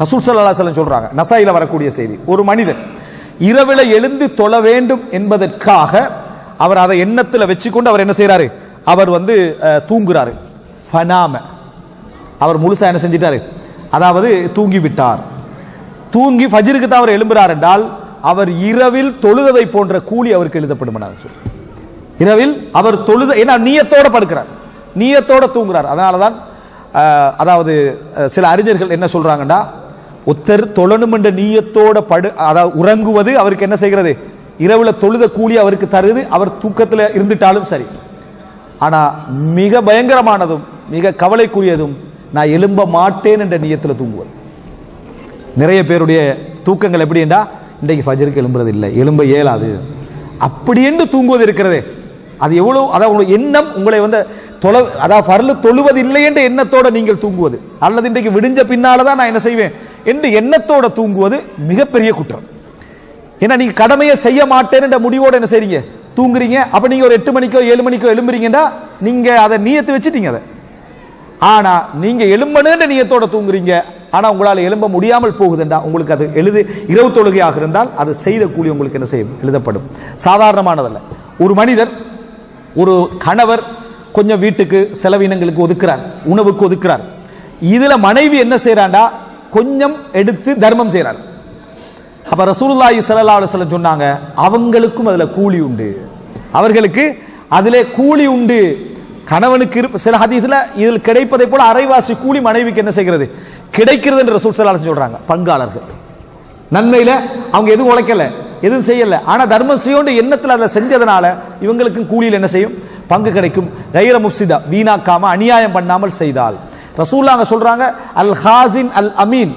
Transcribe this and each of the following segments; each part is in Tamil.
ரசூல் ஸல்லல்லாஹு சொல்றாங்க நசாயில வரக்கூடிய செய்தி. ஒரு மனிதன் இரவில் எழுந்து தொழ வேண்டும் என்பதற்காக அவர் அதை எண்ணத்தில் வச்சுக்கொண்டு அவர் என்ன செய்யறாரு அவர் வந்து தூங்குறாரு. ஃபனாம. அவர் முழுசா என்ன செஞ்சிட்டாரு? அதாவது தூங்கி விட்டார் தூங்கி ஃபஜிருக்கு தான் அவர் எழும்புறார் என்றால் அவர் இரவில் தொழுததை போன்ற கூலி அவருக்கு எழுதப்படும் இரவில் அவர் தொழுத ஏன்னா நீயத்தோட படுக்கிறார். நீயத்தோட தூங்குறார். அதனால தான் அதாவது சில அறிஞர்கள் என்ன சொல்றாங்கன்னா ஒத்தர் தொழணும் என்ற நீயத்தோட படு அதாவது உறங்குவது அவருக்கு என்ன செய்கிறது? இரவுல தொழுத கூலி அவருக்கு தருது அவர் தூக்கத்தில் இருந்துட்டாலும் சரி. ஆனா மிக பயங்கரமானதும் மிக கவலைக்குரியதும் நான் எழும்ப மாட்டேன் என்ற நீயத்தில் தூங்குவது. நிறைய பேருடைய தூக்கங்கள் எப்படி என்றா இன்றைக்கு ஃபஜருக்கு எழும்புறது இல்லை எலும்ப இயலாது. அப்படி என்று தூங்குவது இருக்கிறதே. அது எவ்வளவு அதாவது உங்க எண்ணம் உங்களை வந்து தொலை அதாவது ஃபர்லு தொழுவது இல்லை என்ற எண்ணத்தோட நீங்கள் தூங்குவது. அல்லது இன்றைக்கு விடிஞ்ச பின்னால தான் நான் என்ன செய்வேன்? என்று எண்ணத்தோட தூங்குவது மிகப்பெரிய குற்றம். ஏன்னா நீங்க கடமையை செய்ய மாட்டேன் என்ற முடிவோட என்ன செய்றீங்க? தூங்குறீங்க. அப்ப நீங்க ஒரு எட்டு மணிக்கோ ஏழு மணிக்கோ எழும்புறீங்கன்னா நீங்க அதை நீயத்து வச்சுட்டீங்க அதை. ஆனா நீங்க எழும்பணுன்ற நீயத்தோட தூங்குறீங்க. ஆனா உங்களால் எழும்ப முடியாமல் போகுதுண்டா. உங்களுக்கு அது எழுது இரவு தொழுகையாக இருந்தால் அது செய்த கூலி உங்களுக்கு என்ன செய்யும்? எழுதப்படும். சாதாரணமானதல்ல. ஒரு மனிதர் ஒரு கணவர் கொஞ்சம் வீட்டுக்கு செலவினங்களுக்கு ஒதுக்குறார் உணவுக்கு ஒதுக்குறார். இதுல மனைவி என்ன செய்யறாண்டா கொஞ்சம் எடுத்து தர்மம் செய்யறாரு அப்ப ரசூலுல்லாஹி ஸல்லல்லாஹு அலைஹி சொன்னாங்க அவங்களுக்கும் அதுல கூலி உண்டு. அவர்களுக்கு அதிலே கூலி உண்டு. கணவனுக்கு சில ஹதீஸ்ல இதில் கிடைப்பதை போல அரைவாசி கூலி மனைவிக்கு என்ன செய்கிறது? கிடைக்கிறது என்று ரசூல் ஸல்லல்லாஹு சொல்றாங்க பங்காளர்கள். நன்மையில அவங்க எதுவும் உழைக்கல எதுவும் செய்யல. ஆனா தர்மம் செய்யோண்டு எண்ணத்துல அதை செஞ்சதுனால இவங்களுக்கும் கூலியில் என்ன செய்யும்? பங்கு கிடைக்கும். கைர முப்சிதா வீணாக்காம அநியாயம் பண்ணாமல் செய்தால். ரசூல்லாங்க சொல்றாங்க அல் ஹாசின் அல் அமீன்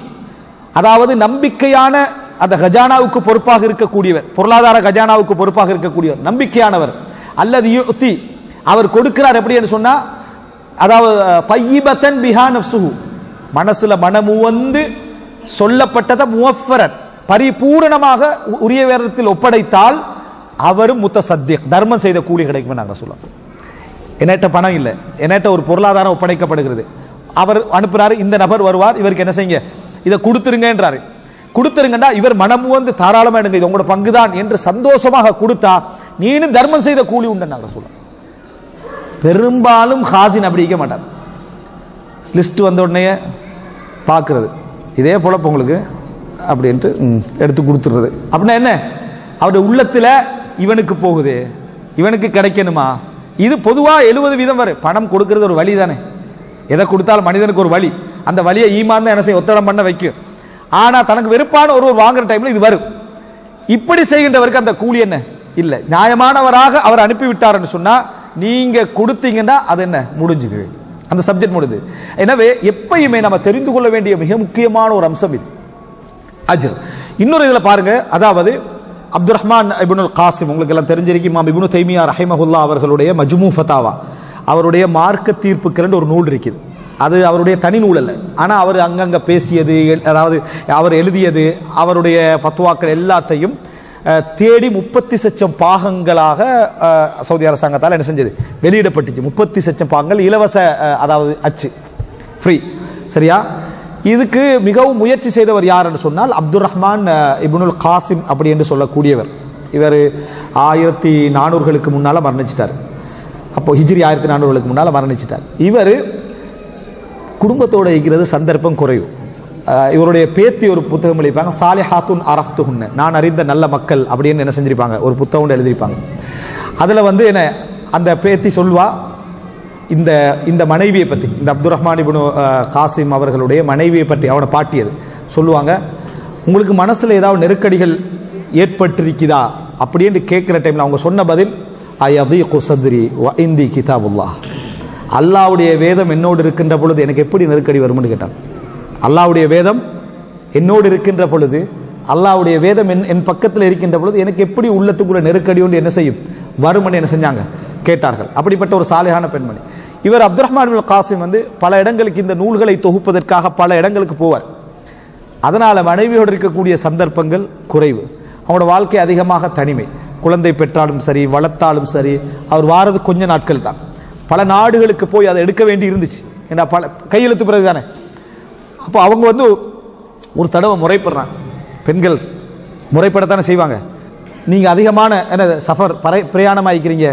அதாவது நம்பிக்கையான அந்த கஜானாவுக்கு பொறுப்பாக இருக்கக்கூடியவர் பொருளாதார கஜானாவுக்கு பொறுப்பாக இருக்கக்கூடியவர் நம்பிக்கையானவர். அல்லது யுக்தி அவர் கொடுக்கிறார் எப்படி என்று சொன்னா அதாவது பையிபத்தன் பிஹான் நஃப்சுஹு மனசுல மனமு வந்து சொல்லப்பட்டதை முவஃபரன் பரிபூரணமாக உ- உரிய வேதத்தில் ஒப்படைத்தால் அவரும் முத்த முத்தசத்திக் தர்மம் செய்த கூலி கிடைக்கும் நாங்கள் சொல்லலாம் என்னட்ட பணம் இல்லை. என்னட்ட ஒரு பொருளாதாரம் ஒப்படைக்கப்படுகிறது. அவர் அனுப்புறாரு இந்த நபர் வருவார் இவருக்கு என்ன செய்யுங்க? இதை கொடுத்துருங்கன்றாரு. கொடுத்துருங்கடா இவர் மனம் வந்து தாராளமா எடுங்க இது உங்களோட பங்குதான் என்று சந்தோஷமாக கொடுத்தா நீனும் தர்மம் செய்த கூலி உண்டு நாங்க பெரும்பாலும் ஹாசின் அப்படி இருக்க மாட்டார். லிஸ்ட் வந்த உடனே பார்க்கறது. இதே பொழப்பு உங்களுக்கு அப்படின்ட்டு ம், எடுத்து கொடுத்துறது அப்படின்னா என்ன? அவருடைய உள்ளத்துல இவனுக்கு போகுது. இவனுக்கு கிடைக்கணுமா? இது பொதுவா எழுபது வீதம் வரும். பணம் கொடுக்கறது ஒரு வழி தானே எதை கொடுத்தாலும் மனிதனுக்கு ஒரு வழி. அந்த வழியை ஈமான் தான் என்ன செய்ய ஒத்தடம் பண்ண வைக்கும். ஆனால் தனக்கு வெறுப்பான ஒருவர் வாங்குற டைம்ல இது வரும். இப்படி செய்கின்றவருக்கு அந்த கூலி என்ன? இல்லை. நியாயமானவராக அவர் அனுப்பி விட்டாருன்னு சொன்னா நீங்க கொடுத்தீங்கன்னா அது என்ன? முடிஞ்சுது. அந்த சப்ஜெக்ட் முடிது எனவே எப்பயுமே நம்ம தெரிந்து கொள்ள வேண்டிய மிக முக்கியமான ஒரு அம்சம் இது. அஜர். இன்னொரு இதில் பாருங்க. அதாவது அப்துல் ரஹ்மான் இபுனுல் காசிம் உங்களுக்கு எல்லாம் தெரிஞ்சிருக்கு இமாம் இப்னு தைமியா ரஹிமஹுல்லா அவர்களுடைய மஜ்மூ ஃபதாவா அவருடைய மார்க்க தீர்ப்புகள் ஒரு நூல் இருக்குது. அது அவருடைய தனி நூல் அல்ல. ஆனால் அவர் அங்கங்கே பேசியது எல்- அதாவது அவர் எழுதியது அவருடைய பத்துவாக்கள் எல்லாத்தையும் தேடி முப்பத்தி சச்சம் பாகங்களாக சவுதி அரசாங்கத்தால் என்ன செஞ்சது? வெளியிடப்பட்டுச்சு. முப்பத்தி சச்சம் பாகங்கள் இலவச அதாவது அச்சு. ஃப்ரீ சரியா? இதுக்கு மிகவும் முயற்சி செய்தவர் யார் என்று சொன்னால் அப்துல் ரஹ்மான் இபுனுல் இப்னுல் காசிம் அப்படி என்று சொல்லக்கூடியவர். இவர் ஆயிரத்தி நானூறுகளுக்கு முன்னால் மரணிச்சிட்டார். அப்போ ஹிஜ்ரி ஆயிரத்தி நானூறுகளுக்கு முன்னால் மரணிச்சிட்டார். இவர் குடும்பத்தோடு இருக்கிறது சந்தர்ப்பம் குறைவு. இவருடைய பேத்தி ஒரு புத்தகம் எழுதிப்பாங்க சாலிஹாத்துன் அரஃப்துஹுன்னு. நான் அறிந்த நல்ல மக்கள் அப்படின்னு என்ன செஞ்சிருப்பாங்க ஒரு புத்தகம் எழுதியிருப்பாங்க. அதில் வந்து என்ன அந்த பேத்தி சொல்வா இந்த இந்த மனைவியை பற்றி இந்த அப்துல் ரஹ்மான் இபுனு காசிம் அவர்களுடைய மனைவியை பற்றி அவனை பாட்டியது. சொல்லுவாங்க உங்களுக்கு மனசில் ஏதாவது நெருக்கடிகள் ஏற்பட்டிருக்குதா? அப்படின்னு கேட்குற டைமில் அவங்க சொன்ன பதில் அயதீகு சத்ரி வ இந்தி கிதாபுல்லாஹ் அல்லாவுடைய வேதம் என்னோடு இருக்கின்ற பொழுது எனக்கு எப்படி நெருக்கடி வரும்னு கேட்டான். அல்லாவுடைய வேதம் என்னோடு இருக்கின்ற பொழுது அல்லாவுடைய வேதம் என் என் பக்கத்தில் இருக்கின்ற பொழுது எனக்கு எப்படி உள்ளத்துக்குள்ள நெருக்கடி ஒன்று என்ன செய்யும்? வருமன் என்ன செஞ்சாங்க? கேட்டார்கள். அப்படிப்பட்ட ஒரு சாலையான பெண்மணி. இவர் அப்துல் ரஹ்மான் காசிம் வந்து பல இடங்களுக்கு இந்த நூல்களை தொகுப்பதற்காக பல இடங்களுக்கு போவார். அதனால மனைவியோடு இருக்கக்கூடிய சந்தர்ப்பங்கள் குறைவு. அவனோட வாழ்க்கை அதிகமாக தனிமை. குழந்தை பெற்றாலும் சரி வளர்த்தாலும் சரி அவர் வாரது கொஞ்ச நாட்கள் தான். பல நாடுகளுக்கு போய் அதை எடுக்க வேண்டி இருந்துச்சு. ஏன்னா பல கையெழுத்து பிறகு தானே. அப்போ அவங்க வந்து ஒரு தடவை முறைப்படுறாங்க. பெண்கள் முறைப்படத்தானே செய்வாங்க. நீங்கள் அதிகமான என்ன சஃபர் பறை பிரயாணமாயிக்கிறீங்க.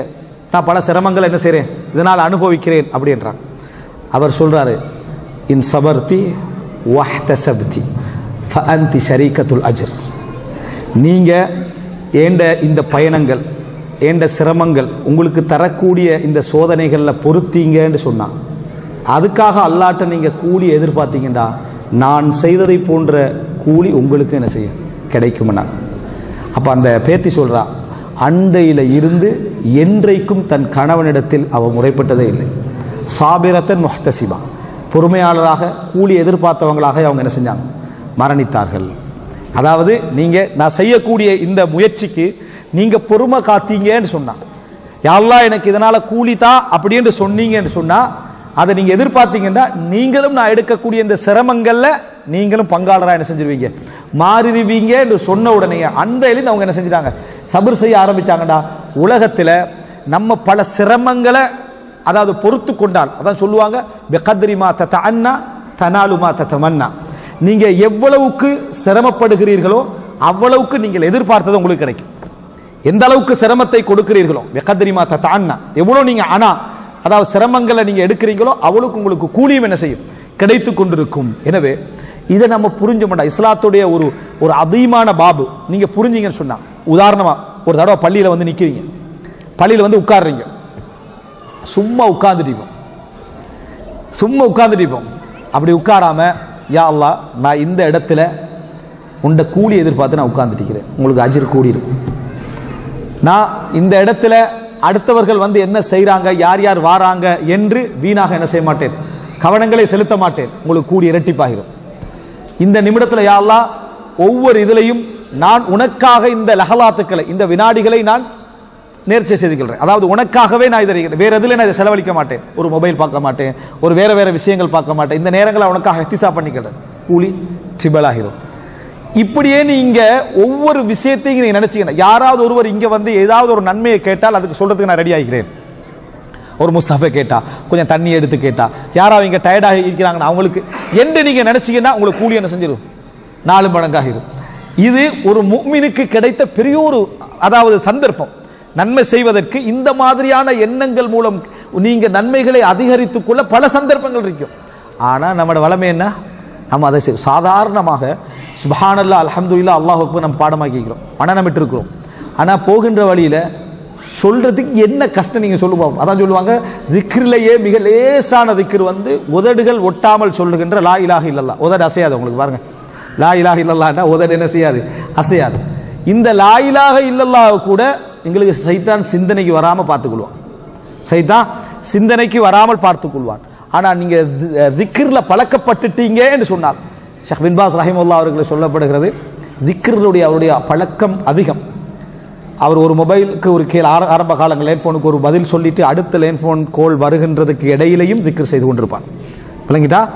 நான் பல சிரமங்கள் என்ன செய்கிறேன் இதனால் அனுபவிக்கிறேன் அப்படின்றான் அவர் சொல்கிறாரு இன் சபர்த்தி வஹ்தசப்தி ஃபஅந்தி ஷரீகத்துல் அஜர். நீங்கள் ஏண்ட இந்த பயணங்கள் ஏண்ட சிரமங்கள் உங்களுக்கு தரக்கூடிய இந்த சோதனைகளில் பொருத்தீங்கன்னு சொன்னான் அதுக்காக அல்லாட்ட நீங்கள் கூலி எதிர்பார்த்தீங்கன்னா நான் செய்ததை போன்ற கூலி உங்களுக்கு என்ன செய்யும்? கிடைக்கும்னா. அப்போ அந்த பேத்தி சொல்றா அண்டையில் இருந்து என்றைக்கும் தன் கணவனிடத்தில் அவள் முறைப்பட்டதே இல்லை. சாபிரத்தன் முஹ்தசிபா. பொறுமையாளராக கூலி எதிர்பார்த்தவங்களாக அவங்க என்ன செஞ்சாங்க? மரணித்தார்கள். அதாவது நீங்க நான் செய்யக்கூடிய இந்த முயற்சிக்கு நீங்க பொறுமை காத்தீங்கன்னு சொன்னான் யாரெல்லாம் எனக்கு இதனால கூலி தான் அப்படின்னு சொன்னீங்கன்னு சொன்னா அதை நீங்க எதிர்பார்த்தீங்கன்னா நீங்களும் நான் எடுக்கக்கூடிய இந்த சிரமங்கள்ல நீங்களும் பங்காளராக என்ன செஞ்சிருவீங்க. மாறிடுவீங்க என்று சொன்ன உடனே அன்றையிலிருந்து அவங்க என்ன செஞ்சிட்டாங்க. சபர் செய்ய ஆரம்பிச்சாங்கடா. உலகத்தில் நம்ம பல சிரமங்களை அதாவது பொறுத்து கொண்டால் அதான் சொல்லுவாங்க பெகத்ரிமா தத்த அண்ணா தனாலுமா தத்தமன்னா நீங்க எவ்வளவுக்கு சிரமப்படுகிறீர்களோ அவ்வளவுக்கு நீங்கள் எதிர்பார்த்தது உங்களுக்கு கிடைக்கும். எந்த அளவுக்கு சிரமத்தை கொடுக்கிறீர்களோ வெக்கத்திரிமா தான்னா எவ்வளவு நீங்க ஆனா அதாவது சிரமங்களை நீங்க எடுக்கிறீங்களோ அவ்வளவுக்கு உங்களுக்கு கூலியும் என்ன செய்யும்? கிடைத்து கொண்டிருக்கும். எனவே இதை நம்ம புரிஞ்ச மாட்டோம் இஸ்லாத்துடைய ஒரு ஒரு அதிகமான பாபு நீங்க புரிஞ்சீங்கன்னு சொன்னா உதாரணமா ஒரு தடவை பள்ளியில வந்து நிக்கிறீங்க. பள்ளியில வந்து உட்கார்றீங்க. சும்மா உட்கார்ந்துட்டு சும்மா உட்கார்ந்துட்டு அப்படி உட்காராம யா அல்லா நான் இந்த இடத்துல உண்ட கூலி எதிர்பார்த்து நான் உட்கார்ந்துட்டிருக்கிறேன். உங்களுக்கு அஜிர் கூடிடும். நான் இந்த இடத்துல அடுத்தவர்கள் வந்து என்ன செய்கிறாங்க யார் யார் வாராங்க என்று வீணாக என்ன செய்ய மாட்டேன். கவனங்களை செலுத்த மாட்டேன். உங்களுக்கு கூடி இரட்டிப்பாகிடும் இந்த நிமிடத்தில் யா ஒவ்வொரு இதுலையும் நான் உனக்காக இந்த லஹலாத்துக்களை இந்த வினாடிகளை நான் நேர்ச்சி கொள்கிறேன் அதாவது உனக்காகவே நான் இதை வேற எதுல நான் இதை செலவழிக்க மாட்டேன். ஒரு மொபைல் பார்க்க மாட்டேன். ஒரு வேற வேற விஷயங்கள் பார்க்க மாட்டேன். இந்த நேரங்களை உனக்காக எத்திசா பண்ணிக்கிறேன் கூலி ட்ரிபலாகிரும் இப்படியே நீங்க ஒவ்வொரு விஷயத்தையும் நீங்க நினைச்சீங்கன்னா யாராவது ஒருவர் இங்க வந்து ஏதாவது ஒரு நன்மையை கேட்டால் அதுக்கு சொல்றதுக்கு நான் ரெடி ஆகிறேன் ஒரு முஸ்தஃபை கேட்டா கொஞ்சம் தண்ணி எடுத்து கேட்டா யாராவது இங்கே டயர்டாக இருக்கிறாங்கன்னா அவங்களுக்கு என்று நீங்க நினைச்சீங்கன்னா உங்களுக்கு கூலி என்ன செஞ்சிடும் நாலு மடங்காகிடும் இது ஒரு முக்மினுக்கு கிடைத்த பெரிய ஒரு அதாவது சந்தர்ப்பம். நன்மை செய்வதற்கு இந்த மாதிரியான எண்ணங்கள் மூலம் நீங்க நன்மைகளை அதிகரித்துக் கொள்ள பல சந்தர்ப்பங்கள் இருக்கும். ஆனா நம்மளோட வளமை என்ன? நம்ம அதை சாதாரணமாக சுபஹானல்லா அல்ஹம்துலில்லா அல்லாஹ் அக்பர் நம்ம பாடமாக்கிக்கிறோம். மனநமிட்டு இருக்கிறோம் ஆனா போகின்ற வழியில சொல்றதுக்கு என்ன கஷ்டம் நீங்க சொல்லுவோம் அதான் சொல்லுவாங்க திக்ரிலேயே மிக லேசான திக்ரு வந்து உதடுகள் ஒட்டாமல் சொல்லுகின்ற லா இலாக இல்லல்லா. உதடு அசையாது உங்களுக்கு பாருங்க. லா இலாக இல்லல்லான்னா உதடு என்ன செய்யாது? அசையாது. இந்த லா இலாக இல்லல்லா கூட எங்களுக்கு சைத்தான் சிந்தனைக்கு வராமல் பார்த்துக்கொள்வான். சைத்தான் சிந்தனைக்கு வராமல் பார்த்துக்கொள்வான். ஆனால் நீங்கள் நீங்க பழக்கப்பட்டுட்டீங்க என்று சொன்னார் ஷேக் பின்பாஸ் ரஹிமுல்லா அவர்களை சொல்லப்படுகிறது திக்ருடைய அவருடைய பழக்கம் அதிகம். அவர் ஒரு மொபைலுக்கு ஒரு கீழ் ஆர- ஆரம்ப காலங்கள் லேன்ஃபோனுக்கு ஒரு பதில் சொல்லிட்டு அடுத்த லேன்ஃபோன் கோல் வருகின்றதுக்கு இடையிலையும் திக்ர் செய்து கொண்டிருப்பார். விளங்கிட்டா?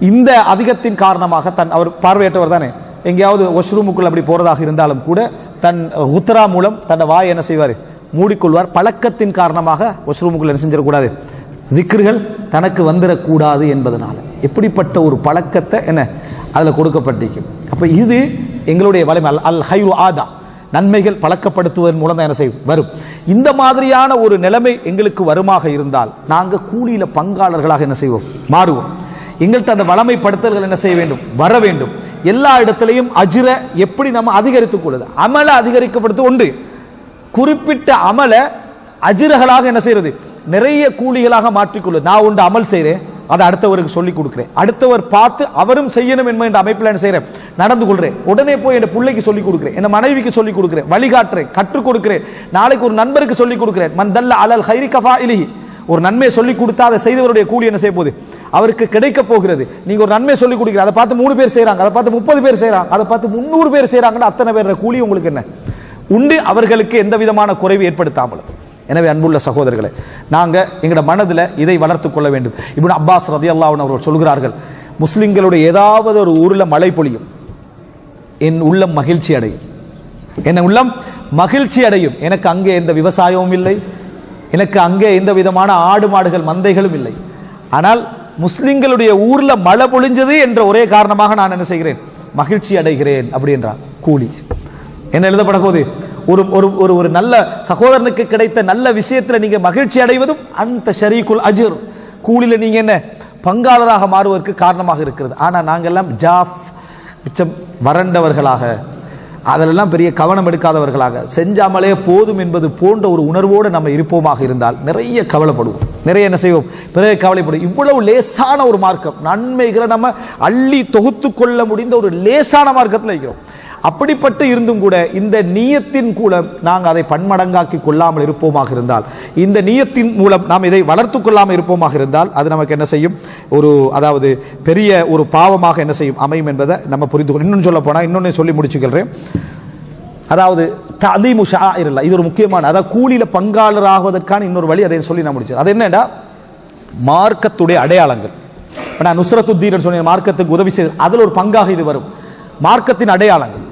இந்த அதிகத்தின் காரணமாக தன் அவர் பார்வையற்றவர் தானே. எங்கேயாவது வாஷ்ரூமுக்குள் அப்படி போகிறதாக இருந்தாலும் கூட தன் உத்தரா மூலம் தன் வாய் என்ன செய்வார்? மூடிக்கொள்வார். பழக்கத்தின் காரணமாக வாஷ்ரூமுக்குள் என்ன செஞ்சிடக்கூடாது? திக்ர்கள் தனக்கு வந்துடக்கூடாது என்பதனால. எப்படிப்பட்ட ஒரு பழக்கத்தை என்ன? அதில் கொடுக்கப்பட்டிருக்கும் அப்போ இது எங்களுடைய வலிமை. அல் அல் ஹைரு ஆதா. நன்மைகள் பழக்கப்படுத்துவதன் மூலம் தான் என்ன செய்யும்? வரும். இந்த மாதிரியான ஒரு நிலைமை எங்களுக்கு வருமாக இருந்தால் நாங்கள் கூலியில் பங்காளர்களாக என்ன செய்வோம்? மாறுவோம். எங்கள்கிட்ட அந்த வளமைப்படுத்தல்கள் என்ன செய்ய வேண்டும்? வர வேண்டும். எல்லா இடத்திலையும் அஜிர எப்படி நம்ம அதிகரித்துக் கொள்ளுது? அமல அதிகரிக்கப்படுத்து உண்டு. குறிப்பிட்ட அமல அஜிரகளாக என்ன செய்யறது? நிறைய கூலிகளாக மாற்றிக்கொள்ளு நான் உண்டு அமல் செய்கிறேன் அதை அடுத்தவருக்கு சொல்லி கொடுக்கிறேன். அடுத்தவர் பார்த்து அவரும் செய்யணும் என்ப என்ற அமைப்பில் என்ன செய்கிறேன் நடந்து கொள்கிறேன் உடனே போய் என் பிள்ளைக்கு சொல்லி கொடுக்கிறேன். என் மனைவிக்கு சொல்லி கொடுக்குறேன். வழிகாட்டுறேன். கற்றுக் கொடுக்குறேன். நாளைக்கு ஒரு நண்பருக்கு சொல்லி கொடுக்குறேன். மந்தல்ல அலல் ஹைரி கஃபா இலிஹி. ஒரு நன்மையை சொல்லி கொடுத்தா அதை செய்தவருடைய கூலி என்ன செய்ய போகுது? அவருக்கு கிடைக்க போகிறது. நீங்க ஒரு நன்மையை சொல்லி கொடுக்கிற அதை பார்த்து மூணு பேர் செய்யறாங்க அதை பார்த்து முப்பது பேர் செய்யறாங்க அதை பார்த்து முன்னூறு பேர் செய்யறாங்கன்னு அத்தனை பேர் கூலி உங்களுக்கு என்ன? உண்டு. அவர்களுக்கு எந்த விதமான குறைவு ஏற்படுத்தாமல் எனவே அன்புள்ள சகோதரர்களே நாங்க எங்களோட மனதில் இதை வளர்த்துக் கொள்ள வேண்டும். இப்படி அப்பாஸ் ரதி அல்லாவன் அவர்கள் சொல்கிறார்கள் முஸ்லிம்களுடைய ஏதாவது ஒரு ஊரில் மழை பொழியும். என் உள்ளம் மகிழ்ச்சி அடையும். என் உள்ளம் மகிழ்ச்சி அடையும். எனக்கு அங்கே எந்த விவசாயமும் இல்லை. எனக்கு அங்கே எந்த விதமான ஆடு மாடுகள் மந்தைகளும் இல்லை. ஆனால் முஸ்லிம்களுடைய ஊர்ல மழை பொழிஞ்சது என்ற ஒரே காரணமாக நான் என்ன செய்கிறேன்? மகிழ்ச்சி அடைகிறேன் அப்படின்றான் கூலி. என்ன எழுதப்பட ஒரு ஒரு ஒரு ஒரு நல்ல சகோதரனுக்கு கிடைத்த நல்ல விஷயத்தில் நீங்க மகிழ்ச்சி அடைவதும் அந்த ஷரீக்குல் அஜிர். கூலியில் நீங்க என்ன? பங்காளராக மாறுவதற்கு காரணமாக இருக்கிறது. ஆனால் நாங்கள் எல்லாம் ஜாஃப் மிச்சம் வறண்டவர்களாக அதிலெல்லாம் பெரிய கவனம் எடுக்காதவர்களாக செஞ்சாமலே போதும் என்பது போன்ற ஒரு உணர்வோடு நம்ம இருப்போமாக இருந்தால் நிறைய கவலைப்படுவோம். நிறைய என்ன செய்வோம்? பிறகு கவலைப்படும் இவ்வளவு லேசான ஒரு மார்க்கம். நன்மைகளை நம்ம அள்ளி தொகுத்து கொள்ள முடிந்த ஒரு லேசான மார்க்கத்தில் இருக்கிறோம். அப்படிப்பட்டு இருந்தும் கூட இந்த நீயத்தின் மூலம் நாங்கள் அதை பன்மடங்காக்கி கொள்ளாமல் இருப்போமாக இருந்தால் இந்த நீயத்தின் மூலம் நாம் இதை வளர்த்து கொள்ளாமல் இருப்போமாக இருந்தால் அது நமக்கு என்ன செய்யும்? ஒரு அதாவது பெரிய ஒரு பாவமாக என்ன செய்யும்? அமையும் என்பதை நம்ம புரிந்து கொள்ள இன்னொன்று சொல்ல போனால் இன்னொன்று சொல்லி முடிச்சுக்கிறேன் அதாவது தலீமு இருல இது ஒரு முக்கியமான அதாவது கூலியில பங்காளராகுவதற்கான இன்னொரு வழி அதை சொல்லி நான் முடிச்சேன் அது என்னடா மார்க்கத்துடைய அடையாளங்கள். நான் நுசரத்துத்தீரன் சொன்ன மார்க்கத்துக்கு உதவி செய்து அதில் ஒரு பங்காக இது வரும். மார்க்கத்தின் அடையாளங்கள்.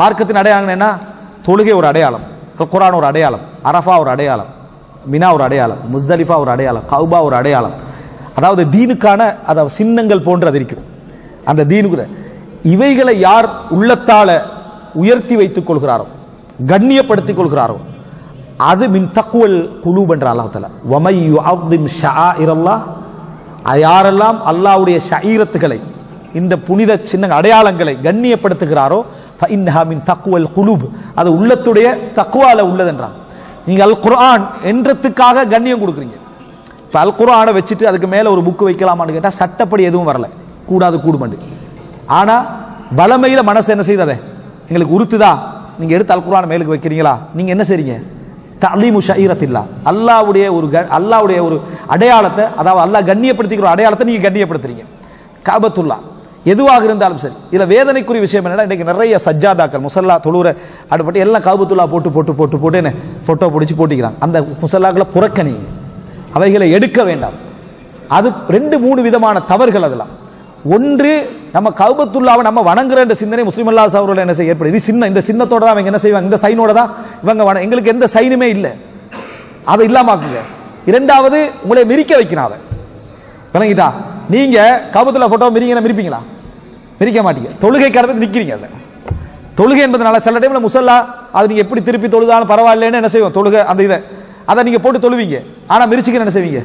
மார்க்கத்தின் அடையாளம் என்ன? தொழுகை ஒரு அடையாளம் குரான் ஒரு அடையாளம் அரஃபா ஒரு அடையாளம் மினா ஒரு அடையாளம் முஸ்தலிஃபா ஒரு அடையாளம் கௌபா ஒரு அடையாளம். அதாவது தீனுக்கான அதாவது சின்னங்கள் போன்றது இருக்கும். அந்த தீனுக்கு இவைகளை யார் உள்ளத்தால உயர்த்தி வைத்துக் கொள்கிறாரோ கண்ணியப்படுத்திக் கொள்கிறாரோ அது மின் தக்குவல் குழு என்ற அல்லாஹ் தலா வமை யுஅத்திம் ஷஆஇரல்லாஹ் அது யாரெல்லாம் அல்லாஹ்வுடைய ஷஈரத்துகளை இந்த புனித சின்ன அடையாளங்களை கண்ணியப்படுத்துகிறாரோ ஃபஇன்னஹா மின் தக்குவல் குலூப் அது உள்ளத்துடைய தக்குவால உள்ளதென்றான். நீங்க அல் குர்ஆன் என்றதுக்காக கண்ணியம் கொடுக்குறீங்க. இப்ப அல் குர்ஆனை வச்சுட்டு அதுக்கு மேல ஒரு புக் வைக்கலாமான்னு கேட்டா சட்டப்படி எதுவும் வரல. கூடாது கூடுமண்டு. ஆனா வளமையில மனசு என்ன செய்ததே? எங்களுக்கு உறுத்துதா? நீங்க எடுத்து அல் குர்ஆன் மேலுக்கு வைக்கிறீங்களா? நீங்க என்ன செய்றீங்க? தலீமு ஷஈரத்தில்லா அல்லாவுடைய ஒரு க- அல்லாவுடைய ஒரு அடையாளத்தை அதாவது அல்லாஹ் கண்ணியப்படுத்திக்கிற அடையாளத்தை நீங்க கண்ணியப்படுத்துறீங்க. காபத்துல்லா. எதுவாக இருந்தாலும் சரி. இதுல வேதனைக்குரிய விஷயம் என்னன்னா இன்னைக்கு நிறைய சஜ்ஜாதாக்கள் முசல்லா தொழுற அடுப்பட்டு எல்லாம் காபுத்துல்லா போட்டு போட்டு போட்டு போட்டு என்ன போட்டோ பிடிச்சி போட்டிக்கிறாங்க அந்த முசல்லாக்களை புறக்கணிங்க அவைகளை எடுக்க வேண்டாம். அது ரெண்டு மூணு விதமான தவறுகள் அதெல்லாம். ஒன்று நம்ம கௌபத்துல்லாவை நம்ம வணங்குற என்ற சிந்தனை முஸ்லிம் அல்லா அவர்கள் என்ன செய்ய? ஏற்படுது இது சின்ன இந்த சின்னத்தோட தான் அவங்க என்ன செய்வாங்க? இந்த சைனோட தான் இவங்க வண- எங்களுக்கு எந்த சைனுமே இல்லை. அதை இல்லாமாக்குங்க இரண்டாவது உங்களை மிரிக்க வைக்கிறாத விளங்கிட்டா? நீங்க கபத்துல போட்டோ மிரிங்க மிரிப்பீங்களா? மிரிக்க மாட்டீங்க. தொழுகை கடந்து நிக்கிறீங்க அதுல தொழுகை என்பதனால சில டைம்ல முசல்லா அது நீங்க எப்படி திருப்பி தொழுதாலும் பரவாயில்லன்னு என்ன செய்வோம்? தொழுகை அந்த இதை. அதை நீங்க போட்டு தொழுவீங்க. ஆனா மிரிச்சுக்க என்ன செய்வீங்க?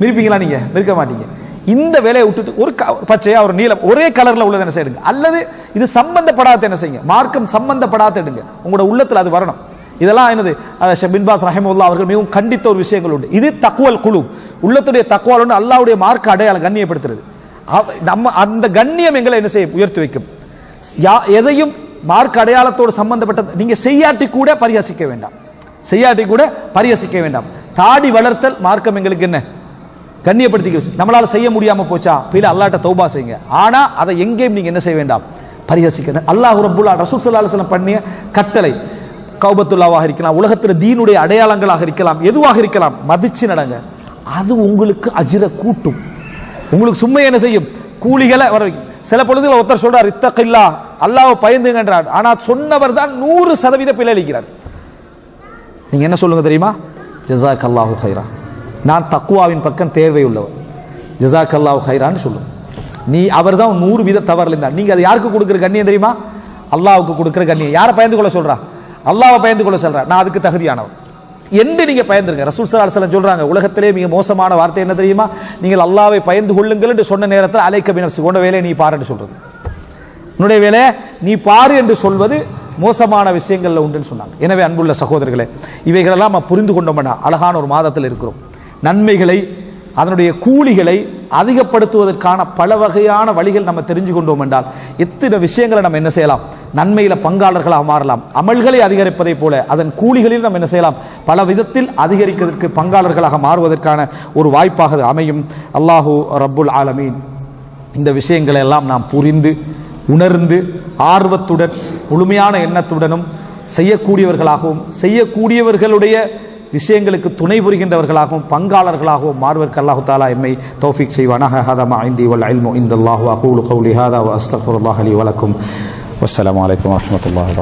மிரிப்பீங்களா நீங்க? மிரிக்க மாட்டீங்க. இந்த வேலையை விட்டுட்டு ஒரு க- பச்சையா ஒரு நீலம் ஒரே கலர்ல உள்ளது என்ன செய்யுங்க அல்லது இது சம்பந்தப்படாத என்ன செய்யுங்க? மார்க்கம் சம்பந்தப்படாத எடுங்க. உங்களோட உள்ளத்துல அது வரணும். இதெல்லாம் என்னது? அஹ் ரஹிமுல்லா அவர்கள் மிகவும் கண்டித்த ஒரு விஷயங்கள் உண்டு. இது தக்குவல் குழு. உள்ளத்துடைய தக்குவல் ஒன்று அல்லாவுடைய மார்க்க அடையாளம் கண்ணியப்படுத்துறது. நம்ம அந்த கண்ணியம் எங்களை என்ன செய்ய உயர்த்தி வைக்கும். யா- எதையும் மார்க் அடையாளத்தோடு சம்பந்தப்பட்ட நீங்க செய்யாட்டி கூட பரிகசிக்க வேண்டாம். செய்யாட்டி கூட பரிகசிக்க வேண்டாம். தாடி வளர்த்தல் மார்க்கம் எங்களுக்கு என்ன? கண்ணியப்படுத்திக்க நம்மளால செய்ய முடியாம போச்சா? பில அல்லாட்ட தௌபா செய்யுங்க. ஆனா அதை எங்கேயும் நீங்க என்ன செய்ய வேண்டாம்? பரிகசிக்க அல்லாஹ் ரப்புல்லா ரசூல் ஸல்லல்லாஹு பண்ணிய கட்டளை. கௌபத்துல்லாவாக இருக்கலாம் உலகத்தில் தீனுடைய அடையாளங்களாக இருக்கலாம் எதுவாக இருக்கலாம் மதிச்சு நடங்க. அது உங்களுக்கு அஜிர கூட்டும். உங்களுக்கு சும்மா என்ன செய்யும்? கூலிகளை வர சில பொழுதுல ஒருத்தர் சொல்றார் இத்தக்கில்லா அல்லாவை பயந்துங்கன்றார். ஆனால் சொன்னவர் தான் நூறு சதவீத பிழை அளிக்கிறார். நீங்க என்ன சொல்லுங்க தெரியுமா? ஜசாக் அல்லாஹு ஹைரா நான் தக்குவாவின் பக்கம் தேர்வை உள்ளவர் ஜசாக் அல்லாஹு ஹைரான்னு சொல்லுங்க நீ அவர் தான் நூறு வீத தவறுல இருந்தார் நீங்க அதை யாருக்கு கொடுக்குற கண்ணியம் தெரியுமா? அல்லாவுக்கு கொடுக்குற கண்ணியம். யாரை பயந்து கொள்ள சொல்றா? அல்லாவை பயந்து கொள்ள சொல்றேன் நான் அதுக்கு தகுதியானவர் என்று நீங்க பயந்துருங்க? ரசூல் ஸல்லல்லாஹு அலைஹி சொல்றாங்க உலகத்திலே மிக மோசமான வார்த்தை என்ன தெரியுமா? நீங்கள் அல்லாவை பயந்து கொள்ளுங்கள் என்று சொன்ன நேரத்தில் அலைக்க பினப்சி உன்ன வேலையை நீ பாருன்னு சொல்றது. உன்னுடைய வேலை நீ பாரு என்று சொல்வது மோசமான விஷயங்கள்ல உண்டுன்னு சொன்னாங்க. எனவே அன்புள்ள சகோதரர்களே இவைகளெல்லாம் நம்ம புரிந்து கொண்டோம்னா அழகான ஒரு மாதத்தில் இருக்கிறோம். நன்மைகளை அதனுடைய கூலிகளை அதிகப்படுத்துவதற்கான பல வகையான வழிகள் நம்ம தெரிஞ்சு கொண்டோம் என்றால் எத்தனை விஷயங்களை நம்ம என்ன செய்யலாம்? நன்மையில பங்காளர்களாக மாறலாம். அமல்களை அதிகரிப்பதை போல அதன் கூலிகளில் நம்ம என்ன செய்யலாம்? பல விதத்தில் அதிகரிக்கிறதுக்கு பங்காளர்களாக மாறுவதற்கான ஒரு வாய்ப்பாக அமையும். அல்லாஹூ ரப்புல் ஆலமீன். இந்த விஷயங்களை எல்லாம் நாம் புரிந்து உணர்ந்து ஆர்வத்துடன் முழுமையான எண்ணத்துடனும் செய்யக்கூடியவர்களாகவும் செய்யக்கூடியவர்களுடைய விஷயங்களுக்கு துணை புரிகின்றவர்களாகவும் பங்காளர்களாகவும் மாறுவதற்கு அல்லாஹு தாலா எம்மை தௌஃபிக் செய்வானாக. ஹதமா ஐந்தி வல் அல்மு இந்த அல்லாஹு அகூலு கௌலி ஹாதா வ அலி வலக்கும் வஸ்ஸலாமு அலைக்கும் வரஹ்மத்துல்லாஹி